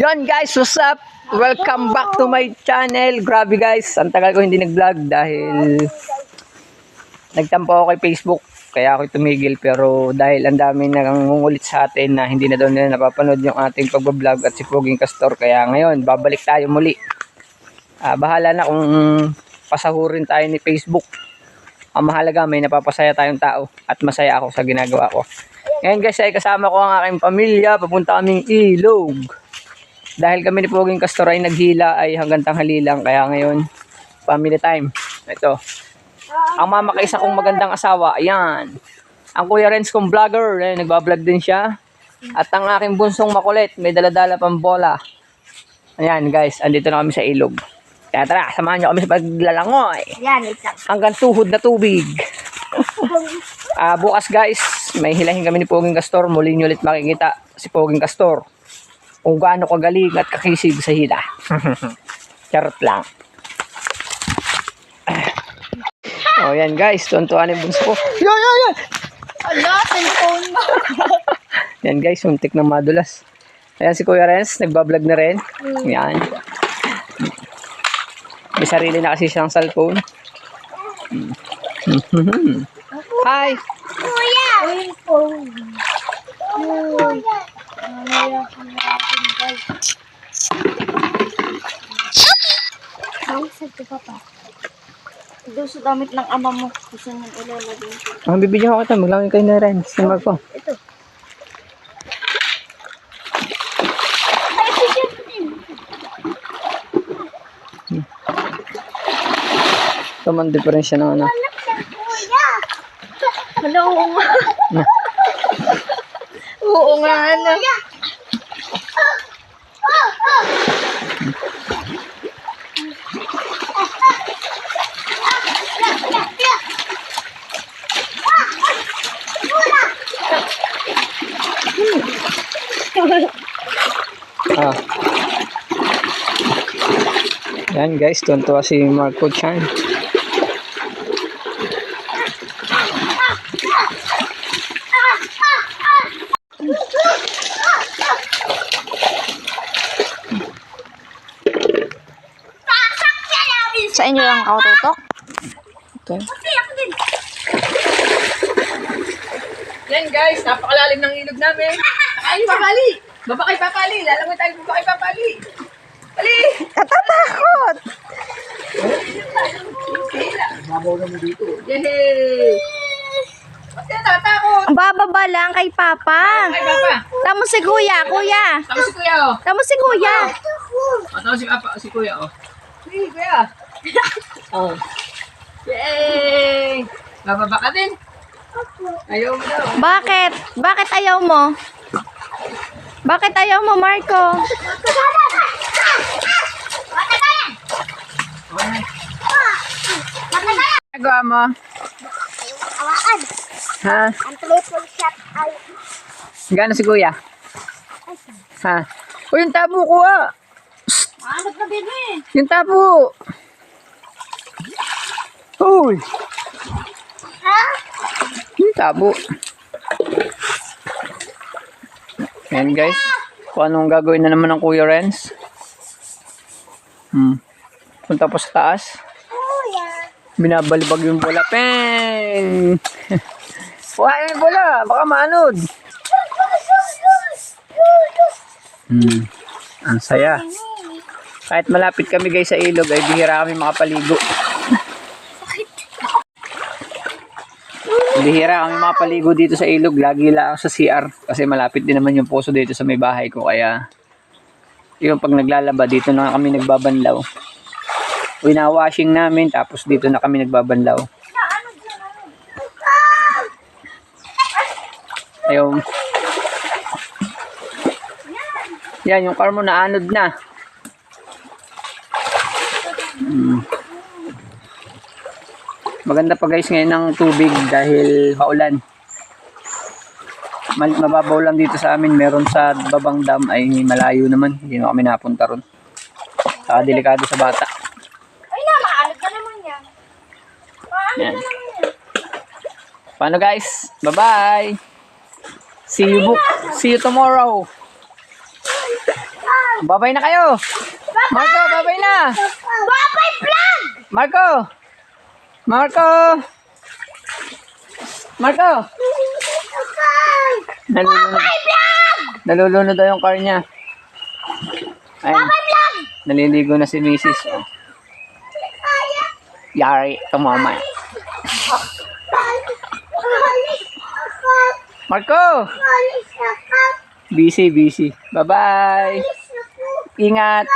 Yon guys, what's up? Welcome back to my channel. Grabe guys, ang tagal ko hindi nag-vlog dahil nagtampo ako kay Facebook. Kaya ako tumigil pero dahil ang dami nangungulit sa atin na hindi na daw nila napapanood yung ating pagbablog at si Poging Castor. Kaya ngayon, babalik tayo muli. Ah, bahala na kung pasahurin tayo ni Facebook. Ang mahalaga may napapasaya tayong tao at masaya ako sa ginagawa ko. Ngayon guys ay kasama ko ang aking pamilya. Papunta kaming ilog. Dahil kami ni Poging Castor ay naghila ay hanggang tanghali lang. Kaya ngayon, family time. Ito. Ang mama kaisa kong magandang asawa. Ayan. Ang kuya Renz kong vlogger. Eh, nagbablog din siya. At ang aking bunsong makulit. May daladala pang bola. Ayan guys. Andito na kami sa ilog. Kaya tara, samahan niyo kami sa paglalangoy. Yan, isang. Hanggang tuhod na tubig. Ah, bukas guys, may hilahin kami ni Poging Castor. Muli nyo ulit makikita si Poging Castor. Kung gaano kagaling at kakisig sa hila. Charot lang. Oh, yan guys. Tuntuan yung bunso ko. Yan, yan, yan. Ala, cellphone mo. Yan guys, muntik na madulas. Ayan si Kuya Renz, nagbablog na rin. Yan. May sarili na kasi siyang cellphone. Hi! Kuya! Cellphone. Kuya. Mamaya ko natin, guys. Ay, sabi ka pa. Doon sa damit ng ama mo, gusto niyang ilalagay ko. Ang bibigyan ko kita, maglawin kayo na Renz. Yung Marco. Ito. Ito man diferensya ng ano. Ano, oo nga. Oo nga, ano. Yan guys, tuntua si Marco Chan. Sa inyo lang ako tutok? Okay. Yan guys, napakalalim ng ilog namin. Ay, papali! Baba kay papali! Lalangoy tayo baba kay papali! Pali! Katatakot! Babaw na mo dito. Yay! Ba't ka natatakot? Bababa lang kay Papa. Ay, papa! Tamo si Kuya, Kuya. Tama si kuya, oh. Tamo si Kuya. O, tama si papa, si kuya, oh. Si kuya. oh. Yay! Bababa ka din. Ayaw mo daw. Bakit? Bakit ayaw mo? Bakit ayaw mo, Marco? Nagawa mo? Awaan. Ha? Ang triple shot ay... Gano'n si kuya? Ha? O, yung tabo ko, ah. Ano ka, bebe? Yung tabo. Uy. Ha? Yung tabo. Ayan guys. Kung anong gagawin na naman ng Kuya Renz. Hmm. Punta po sa taas. Binabalibag yung bola. Peng! Wala yung bola. Baka maanod. Hmm. Ang saya. Kahit malapit kami guys sa ilog ay bihira kami makapaligo. Bihira kami makapaligo dito sa ilog. Lagi lang sa CR. Kasi malapit din naman yung puso dito sa may bahay ko. Kaya yung pag naglalaba dito na kami nagbabanlaw. Wina-washing namin tapos dito na kami nagbabanlaw. Ayun. Yan, yung car mo naanod na. Mm. Maganda pa guys ngayon ng tubig dahil maulan. Mababaw lang dito sa amin. Meron sa babang dam ay malayo naman. Hindi na kami napunta ron. Saka delikado sa bata. Ay, na, maalog ka naman yan. Yan. Paano guys? Bye-bye! See you book. See you tomorrow. Babay na kayo. Marco, babay na. Babay vlog! Marco. Marco. Marco. Nalulunod. Nalulunod daw yung car niya. Ayun. Naliligo na si Mrs. Oh. Yari, tumama. Marco! Busy, busy. Bye-bye. Ingat.